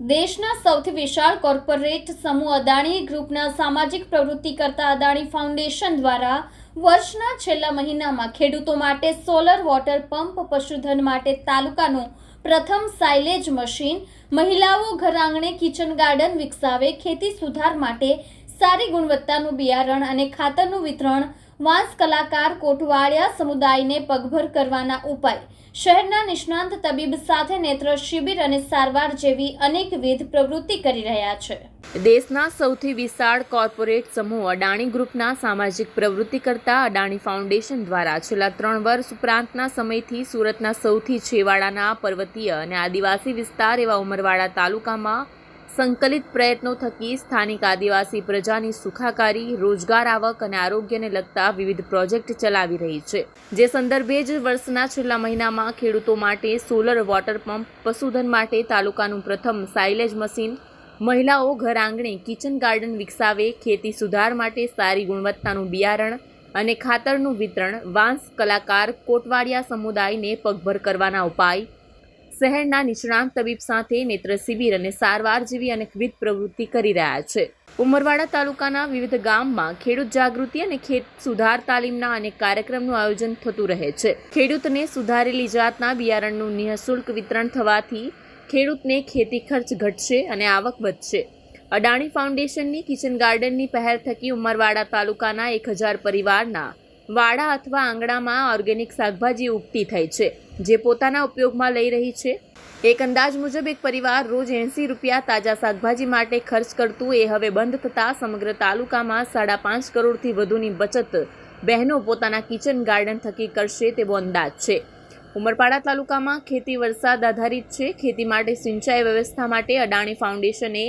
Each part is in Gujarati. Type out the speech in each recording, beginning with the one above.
દેશના સૌથી વિશાળ કોર્પોરેટ સમૂહ અદાણી ગ્રુપના સામાજિક પ્રવૃત્તિ કરતા અદાણી ફાઉન્ડેશન દ્વારા વર્ષના છેલ્લા મહિનામાં ખેડૂતો માટે સોલર વોટર પંપ પશુધન માટે તાલુકાનું પ્રથમ સાયલેજ મશીન, મહિલાઓ ઘર આંગણે કિચન ગાર્ડન વિકસાવે, ખેતી સુધાર માટે સારી ગુણવત્તાનું બિયારણ અને ખાતરનું વિતરણ વાંસ કલાકાર કોટવાળિયા સમુદાયને પગભર કરવાના ઉપાય. શહેરના નિષ્ણાંત તબીબ સાથે નેત્ર શિબિર અને સારવાર જેવી અનેકવિધ પ્રવૃત્તિ કરી રહ્યા છે. દેશના સૌથી વિશાળ કોર્પોરેટ સમૂહ અડાણી ગ્રુપના સામાજિક પ્રવૃત્તિ કરતા અડાણી ફાઉન્ડેશન દ્વારા છેલ્લા ત્રણ વર્ષ ઉપરાંતના સમયથી સુરતના સૌથી છેવાડાના પર્વતીય અને આદિવાસી વિસ્તાર એવા ઉમરવાડા તાલુકામાં સંકલિત પ્રયત્નો થકી સ્થાનિક આદિવાસી પ્રજાની સુખાકારી, રોજગાર આવક અને આરોગ્યને લગતા વિવિધ પ્રોજેક્ટ ચલાવી રહી છે. જે સંદર્ભે જ વર્ષના છેલ્લા મહિનામાં ખેડૂતો માટે સોલર વોટર પંપ, પશુધન માટે તાલુકાનું પ્રથમ સાયલેજ મશીન, મહિલાઓ ઘર આંગણે કિચન ગાર્ડન વિકસાવે, ખેતી સુધાર માટે સારી ગુણવત્તાનું બિયારણ અને ખાતરનું વિતરણ, વાંસ કલાકાર કોટવાડિયા સમુદાયને પગભર કરવાના ઉપાય શહેરના નિષ્ણાંત તબીબ સાથે નેત્ર શિબિર અને સારવાર જેવી અનેકવિધ પ્રવૃત્તિ કરી રહ્યા છે. ઉમરવાડા તાલુકાના વિવિધ ગામમાં ખેડૂત જાગૃતિ અને ખેત સુધાર તાલીમના અનેક કાર્યક્રમનું આયોજન થતું રહે છે. ખેડૂતને સુધારેલી જાતના બિયારણનું નિઃશુલ્ક વિતરણ થવાથી ખેડૂતને ખેતી ખર્ચ ઘટશે અને આવક વધશે. અડાણી ફાઉન્ડેશનની કિચન ગાર્ડનની પહેલ થકી ઉમરવાડા તાલુકાના એક હજાર પરિવારના વાડા અથવા આંગણામાં ઓર્ગેનિક શાકભાજી ઉગતી થઈ છે. જે પોતાના ઉપયોગમાં લઈ રહી છે. એક અંદાજ મુજબ એક પરિવાર રોજ એંસી રૂપિયા તાજા શાકભાજી માટે ખર્ચ કરતું એ હવે બંધ થતાં સમગ્ર તાલુકામાં સાડા પાંચ કરોડથી વધુની બચત બહેનો પોતાના કિચન ગાર્ડન થકી કરશે તેવો અંદાજ છે. ઉમરપાડા તાલુકામાં ખેતી વરસાદ આધારિત છે. ખેતી માટે સિંચાઈ વ્યવસ્થા માટે અડાણી ફાઉન્ડેશને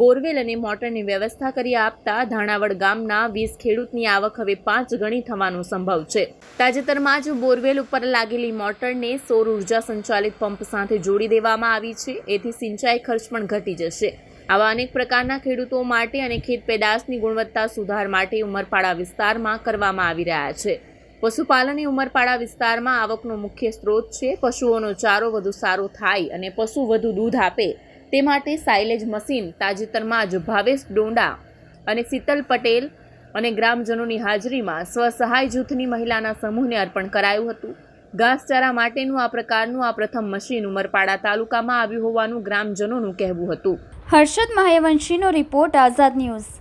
બોરવેલ અને મોટરની વ્યવસ્થા કરી આપતા ધાણાવડ ગામના વીસ ખેડૂતની આવક હવે પાંચ ગણી થવાનો સંભવ છે. તાજેતરમાં જ બોરવેલ ઉપર લાગેલી મોટરને સૌર ઊર્જા સંચાલિત પંપ સાથે જોડી દેવામાં આવી છે. એથી સિંચાઈ ખર્ચ પણ ઘટી જશે. આવા અનેક પ્રકારના ખેડૂતો માટે અને ખેત પેદાશની ગુણવત્તા સુધાર માટે ઉમરપાડા વિસ્તારમાં કરવામાં આવી રહ્યા છે. પશુપાલન એ ઉમરપાડા વિસ્તારમાં આવકનો મુખ્ય સ્ત્રોત છે. પશુઓનો ચારો વધુ સારો થાય અને પશુ વધુ દૂધ આપે. તે માટે સાયલેજ મશીન તાજેતરમાં જ ભાવેશ ડોંડા અને શીતલ પટેલ અને ગ્રામજનોની હાજરીમાં સ્વસહાય જૂથની મહિલાના સમૂહને અર્પણ કરાયું હતું. ઘાસચારા માટેનું આ પ્રકારનું આ પ્રથમ મશીન ઉમરપાડા તાલુકામાં આવ્યું હોવાનું ગ્રામજનોનું કહેવું હતું. હર્ષદ મહાયવંશીનો રિપોર્ટ આઝાદ ન્યૂઝ.